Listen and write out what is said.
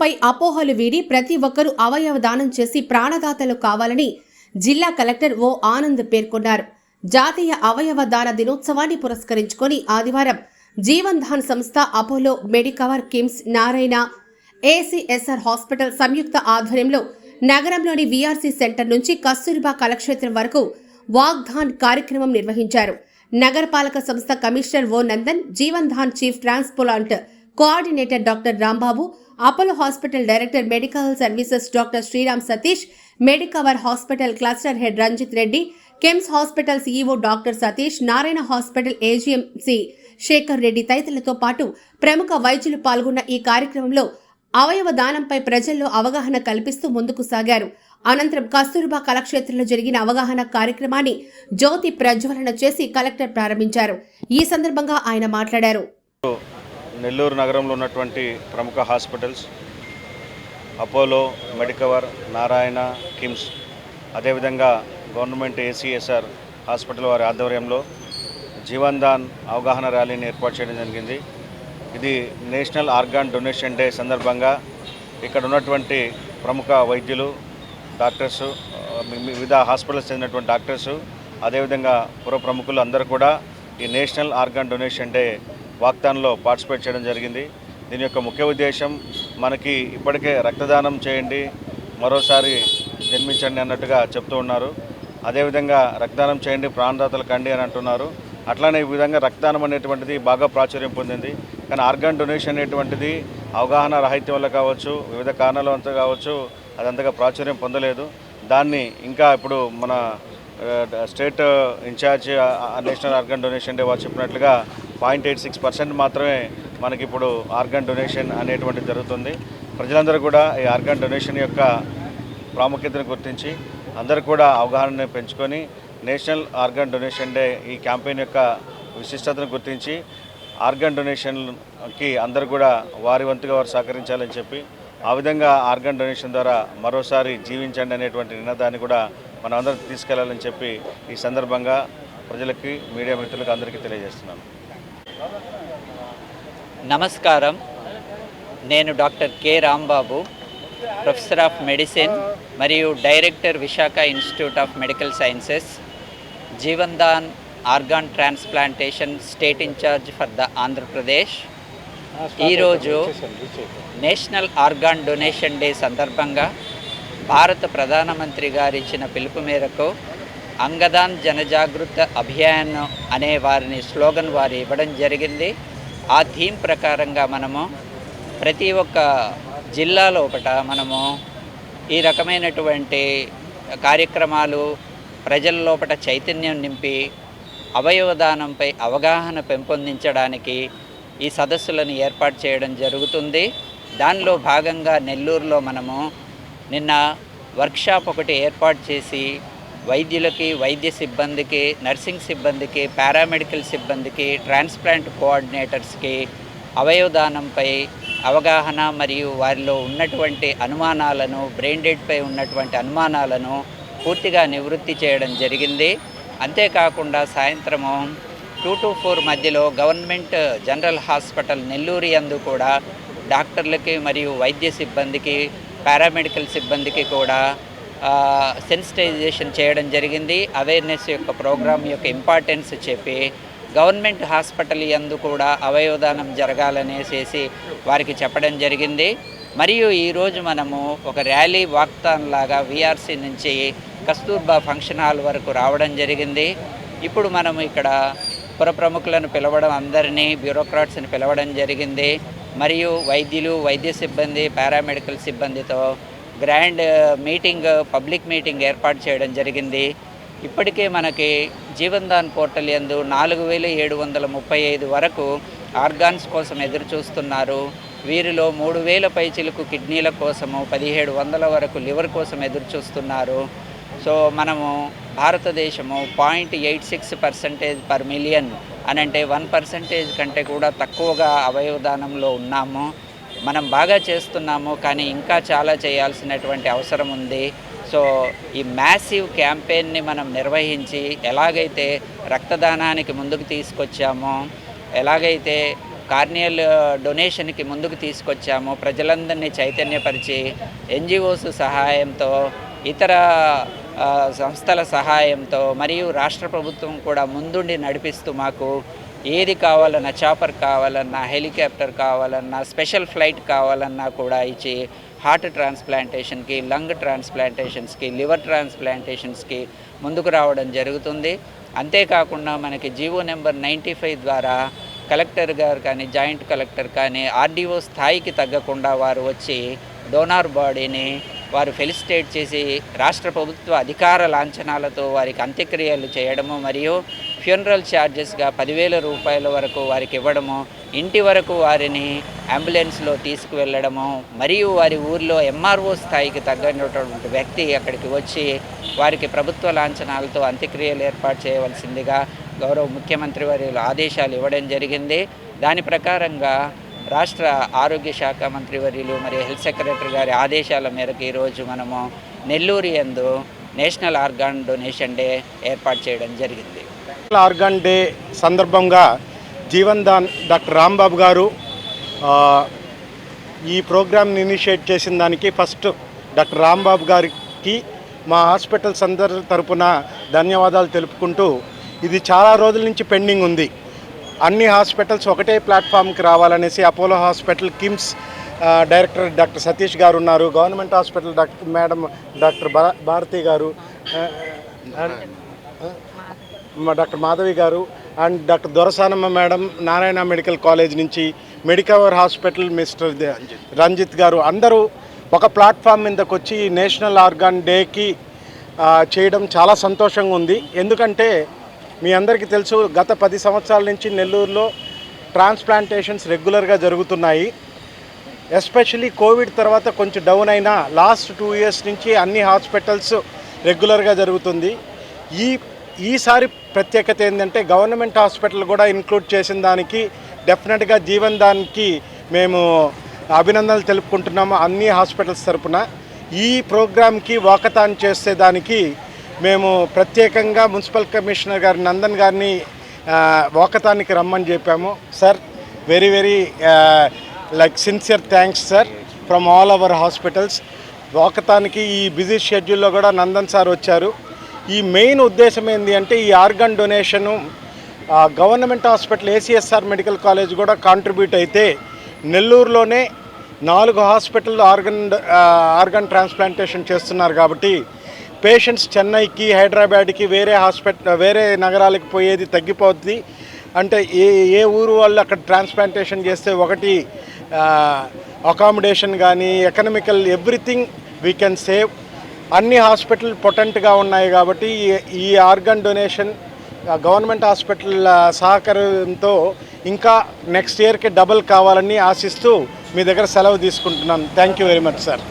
దానంపై అపోహలు వీడి ప్రతి ఒక్కరూ అవయవ దానం చేసి ప్రాణదాతలు కావాలని జిల్లా కలెక్టర్ ఓ ఆనంద్ పేర్కొన్నారు. జాతీయ అవయవ దాన దినోత్సవాన్ని పురస్కరించుకొని ఆదివారం జీవన్ ధాన్ సంస్థ Apollo Medicover KIMS Narayana ACSR hospital సంయుక్త ఆధ్వర్యంలో నగరంలోని వీఆర్సీ సెంటర్ నుంచి కస్తూరిబా కళాక్షేత్రం వరకు వాగ్ధాన్ కార్యక్రమం నిర్వహించారు. నగరపాలక సంస్థ commissioner O Nandan Jeevandan chief transplant coordinator doctor Rambabu Apollo hospital director medical services doctor Sriram Satish Medicover hospital cluster head Ranjith Reddy KIMS hospital CEO doctor Satish Narayana hospital AGMC Shekhar Reddy తదితరులతో పాటు ప్రముఖ వైద్యులు పాల్గొన్న ఈ కార్యక్రమంలో అవయవ దానంపై ప్రజల్లో అవగాహన కల్పిస్తూ ముందుకు సాగారు. అనంతరం కస్తూర్బా కళాక్షేత్రంలో జరిగిన అవగాహన కార్యక్రమాన్ని జ్యోతి ప్రజ్వలన చేసి కలెక్టర్ ప్రారంభించారు. ఈ సందర్భంగా ఆయన మాట్లాడారు. నెల్లూరు నగరంలో ఉన్నటువంటి ప్రముఖ hospitals Apollo Medicover Narayana KIMS అదేవిధంగా గవర్నమెంట్ ఏసీఎస్ఆర్ హాస్పిటల్ వారి ఆధ్వర్యంలో జీవన్ దాన్ అవగాహన ర్యాలీని ఏర్పాటు చేయడం జరిగింది. ఇది నేషనల్ ఆర్గాన్ డొనేషన్ డే సందర్భంగా ఇక్కడ ఉన్నటువంటి ప్రముఖ వైద్యులు డాక్టర్సు వివిధ హాస్పిటల్స్ చెందినటువంటి డాక్టర్సు అదేవిధంగా పుర ప్రముఖులు అందరూ కూడా ఈ నేషనల్ ఆర్గాన్ డొనేషన్ డే వాగ్దాన్లో పార్టిసిపేట్ చేయడం జరిగింది. దీని యొక్క ముఖ్య ఉద్దేశం మనకి ఇప్పటికే రక్తదానం చేయండి మరోసారి జన్మించండి అన్నట్టుగా చెప్తూ ఉన్నారు. అదేవిధంగా రక్తదానం చేయండి ప్రాణదాతలు కండి అని అంటున్నారు. అట్లానే ఈ విధంగా రక్తదానం అనేటువంటిది బాగా ప్రాచుర్యం పొందింది. కానీ ఆర్గాన్ డొనేషన్ అనేటువంటిది అవగాహన రాహిత్యం వల్ల కావచ్చు వివిధ కారణాల వల్ల కావచ్చు అది అంతగా ప్రాచుర్యం పొందలేదు. దాన్ని ఇంకా ఇప్పుడు మన state in-charge national organ donation day వారు చెప్పినట్లుగా పాయింట్ ఎయిట్ సిక్స్ పర్సెంట్ మాత్రమే మనకి ఇప్పుడు ఆర్గాన్ డొనేషన్ అనేటువంటి జరుగుతుంది. ప్రజలందరూ కూడా ఈ ఆర్గాన్ డొనేషన్ యొక్క ప్రాముఖ్యతను గుర్తించి అందరూ కూడా అవగాహన పెంచుకొని నేషనల్ ఆర్గాన్ డొనేషన్ డే ఈ క్యాంపెయిన్ యొక్క విశిష్టతను గుర్తించి ఆర్గాన్ డొనేషన్కి అందరూ కూడా వారి వంతుగా వారు సహకరించాలని చెప్పి ఆ విధంగా ఆర్గాన్ డొనేషన్ ద్వారా మరోసారి జీవించండి అనేటువంటి నినాదాన్ని కూడా మనం అందరం తీసుకెళ్ళాలని చెప్పి ఈ సందర్భంగా ప్రజలకి మీడియా మిత్రులకు అందరికీ తెలియజేస్తున్నాను. నమస్కారం. నేను doctor K Rambabu professor of medicine మరియు director Visakha institute of medical sciences Jeevandan organ transplantation state in-charge for the Andhra Pradesh. ఈరోజు నేషనల్ ఆర్గాన్ డొనేషన్ డే సందర్భంగా భారత ప్రధానమంత్రి గారు ఇచ్చిన పిలుపు మేరకు అంగదాన్ జనజాగృత అభియాన్ అనే వారిని స్లోగన్ వారు ఇవ్వడం జరిగింది. ఆ థీమ్ ప్రకారంగా మనము ప్రతి ఒక్క జిల్లా లోపట మనము ఈ రకమైనటువంటి కార్యక్రమాలు ప్రజల లోపల చైతన్యం నింపి అవయవదానంపై అవగాహన పెంపొందించడానికి ఈ సదస్సులను ఏర్పాటు చేయడం జరుగుతుంది. దానిలో భాగంగా నెల్లూరులో మనము నిన్న వర్క్షాప్ ఒకటి ఏర్పాటు చేసి వైద్యులకి వైద్య సిబ్బందికి నర్సింగ్ సిబ్బందికి పారామెడికల్ సిబ్బందికి ట్రాన్స్ప్లాంట్ కోఆర్డినేటర్స్కి అవయవదానంపై అవగాహన మరియు వారిలో ఉన్నటువంటి అనుమానాలను బ్రెయిన్ డెడ్పై ఉన్నటువంటి అనుమానాలను పూర్తిగా నివృత్తి చేయడం జరిగింది. అంతేకాకుండా సాయంత్రము టూ టు ఫోర్ మధ్యలో గవర్నమెంట్ జనరల్ హాస్పిటల్ నెల్లూరు యందు కూడా డాక్టర్లకి మరియు వైద్య సిబ్బందికి పారామెడికల్ సిబ్బందికి కూడా సెన్సిటైజేషన్ చేయడం జరిగింది. అవేర్నెస్ యొక్క ప్రోగ్రామ్ యొక్క ఇంపార్టెన్స్ చెప్పి గవర్నమెంట్ హాస్పిటల్ యందు కూడా అవయవదానం జరగాలనేసేసి వారికి చెప్పడం జరిగింది. మరియు ఈరోజు మనము ఒక ర్యాలీ వాక్తాన్ లాగా విఆర్సీ నుంచి కస్తూర్బా ఫంక్షన్ హాల్ వరకు రావడం జరిగింది. ఇప్పుడు మనం ఇక్కడ పుర ప్రముఖులను పిలవడం అందరినీ బ్యూరోక్రాట్స్ని పిలవడం జరిగింది. మరియు వైద్యులు వైద్య సిబ్బంది పారామెడికల్ సిబ్బందితో గ్రాండ్ మీటింగ్ పబ్లిక్ మీటింగ్ ఏర్పాటు చేయడం జరిగింది. ఇప్పటికే మనకి జీవన్దాన్ పోర్టల్ యందు నాలుగు వేల ఏడు వందల ముప్పై ఐదు వరకు ఆర్గాన్స్ కోసం ఎదురు చూస్తున్నారు. వీరిలో మూడు వేల పైచిలకు కిడ్నీల కోసము పదిహేడు వందల వరకు లివర్ కోసం ఎదురు చూస్తున్నారు. సో మనము భారతదేశము point eight six percentage per million అనంటే వన్ పర్సెంటేజ్ కంటే కూడా తక్కువగా అవయవదానంలో ఉన్నాము. మనం బాగా చేస్తున్నాము కానీ ఇంకా చాలా చేయాల్సినటువంటి అవసరం ఉంది. సో ఈ మ్యాసివ్ క్యాంపెయిన్ని మనం నిర్వహించి ఎలాగైతే రక్తదానానికి ముందుకు తీసుకొచ్చామో ఎలాగైతే కార్నియల్ డొనేషన్కి ముందుకు తీసుకొచ్చామో ప్రజలందరినీ చైతన్యపరిచి ఎన్జిఓస్ సహాయంతో ఇతర సంస్థల సహాయంతో మరియు రాష్ట్ర ప్రభుత్వం కూడా ముందుండి నడిపిస్తూ మాకు ఏది కావాలన్నా చాపర్ కావాలన్నా హెలికాప్టర్ కావాలన్నా స్పెషల్ ఫ్లైట్ కావాలన్నా కూడా ఇచ్చి హార్ట్ ట్రాన్స్ప్లాంటేషన్కి లంగ్ ట్రాన్స్ప్లాంటేషన్స్కి లివర్ ట్రాన్స్ప్లాంటేషన్స్కి ముందుకు రావడం జరుగుతుంది. అంతేకాకుండా మనకి జీవో నెంబర్ నైంటీ ఫైవ్ ద్వారా కలెక్టర్ గారు కానీ జాయింట్ కలెక్టర్ కానీ ఆర్డీఓ స్థాయికి తగ్గకుండా వారు వచ్చి డోనార్ బాడీని వారు ఫెలిసిటేట్ చేసి రాష్ట్ర ప్రభుత్వ అధికార లాంఛనాలతో వారికి అంత్యక్రియలు చేయడము మరియు ఫ్యూనరల్ ఛార్జెస్గా పదివేల రూపాయల వరకు వారికి ఇవ్వడము ఇంటి వరకు వారిని అంబులెన్స్లో తీసుకువెళ్ళడము మరియు వారి ఊర్లో ఎంఆర్ఓ స్థాయికి తగ్గినటువంటి వ్యక్తి అక్కడికి వచ్చి వారికి ప్రభుత్వ లాంఛనాలతో అంత్యక్రియలు ఏర్పాటు చేయవలసిందిగా గౌరవ ముఖ్యమంత్రి వారి ఆదేశాలు ఇవ్వడం జరిగింది. దాని ప్రకారంగా రాష్ట్ర ఆరోగ్య శాఖ మంత్రి వర్యులు మరియు హెల్త్ సెక్రటరీ గారి ఆదేశాల మేరకు ఈరోజు మనము నెల్లూరు యందు నేషనల్ ఆర్గాన్ డొనేషన్ డే ఏర్పాటు చేయడం జరిగింది. ఆర్గాన్ డే సందర్భంగా జీవన్ దాన్ డాక్టర్ రాంబాబు గారు ఈ ప్రోగ్రామ్ని ఇనిషియేట్ చేసిన దానికి ఫస్ట్ డాక్టర్ రాంబాబు గారికి మా హాస్పిటల్స్ అందరి తరపున ధన్యవాదాలు తెలుపుకుంటూ ఇది చాలా రోజుల నుంచి పెండింగ్ ఉంది. అన్ని హాస్పిటల్స్ ఒకటే ప్లాట్ఫామ్కి రావాలనేసి Apollo hospital KIMS director doctor Satish గారు ఉన్నారు. Government hospital doctor madam doctor Bharathi గారు డాక్టర్ మాధవి గారు and doctor Dorasanamma madam Narayana medical college నుంచి మెడికవర్ హాస్పిటల్ మిస్టర్ రంజిత్ గారు అందరూ ఒక ప్లాట్ఫామ్ మీదకి వచ్చి నేషనల్ ఆర్గాన్ డేకి చేయడం చాలా సంతోషంగా ఉంది. ఎందుకంటే మీ అందరికీ తెలుసు గత పది సంవత్సరాల నుంచి నెల్లూరులో ట్రాన్స్ప్లాంటేషన్స్ రెగ్యులర్గా జరుగుతున్నాయి. ఎస్పెషలీ కోవిడ్ తర్వాత కొంచెం డౌన్ అయినా లాస్ట్ టూ ఇయర్స్ నుంచి అన్ని హాస్పిటల్స్ రెగ్యులర్గా జరుగుతుంది. ఈ ఈసారి ప్రత్యేకత ఏంటంటే గవర్నమెంట్ హాస్పిటల్ కూడా ఇంక్లూడ్ చేసిన దానికి డెఫినెట్గా జీవన్ దానికి మేము అభినందనలు తెలుపుకుంటున్నాము అన్ని హాస్పిటల్స్ తరపున. ఈ ప్రోగ్రామ్కి వాకతాన్ చేసే దానికి మేము ప్రత్యేకంగా మున్సిపల్ కమిషనర్ గారి నందన్ గారిని వాకతానికి రమ్మని చెప్పాము. Sir very very like sincere thanks sir from all our hospitals వాకతానికి ఈ బిజీ షెడ్యూల్లో కూడా నందన్ సార్ వచ్చారు. ఈ మెయిన్ ఉద్దేశం ఏంటి అంటే ఈ organ donation government hospital ACSR medical college కూడా కాంట్రిబ్యూట్ అయితే నెల్లూరులోనే నాలుగు హాస్పిటల్ ఆర్గన్ ఆర్గన్ ట్రాన్స్ప్లాంటేషన్ చేస్తున్నారు కాబట్టి పేషెంట్స్ చెన్నైకి హైదరాబాద్కి వేరే హాస్పిటల్ వేరే నగరాలకు పోయేది తగ్గిపోద్ది. అంటే ఏ ఏ ఊరు వాళ్ళు అక్కడ ట్రాన్స్ప్లాంటేషన్ చేస్తే ఒకటి అకామిడేషన్ కానీ economical everything we can save అన్ని హాస్పిటల్ పొటెంట్గా ఉన్నాయి కాబట్టి ఈ- ఈ ఆర్గన్ డొనేషన్ గవర్నమెంట్ హాస్పిటల్ సహకారంతో ఇంకా నెక్స్ట్ ఇయర్కి డబుల్ కావాలని ఆశిస్తూ మీ దగ్గర సెలవు తీసుకుంటున్నాను. Thank you very much sir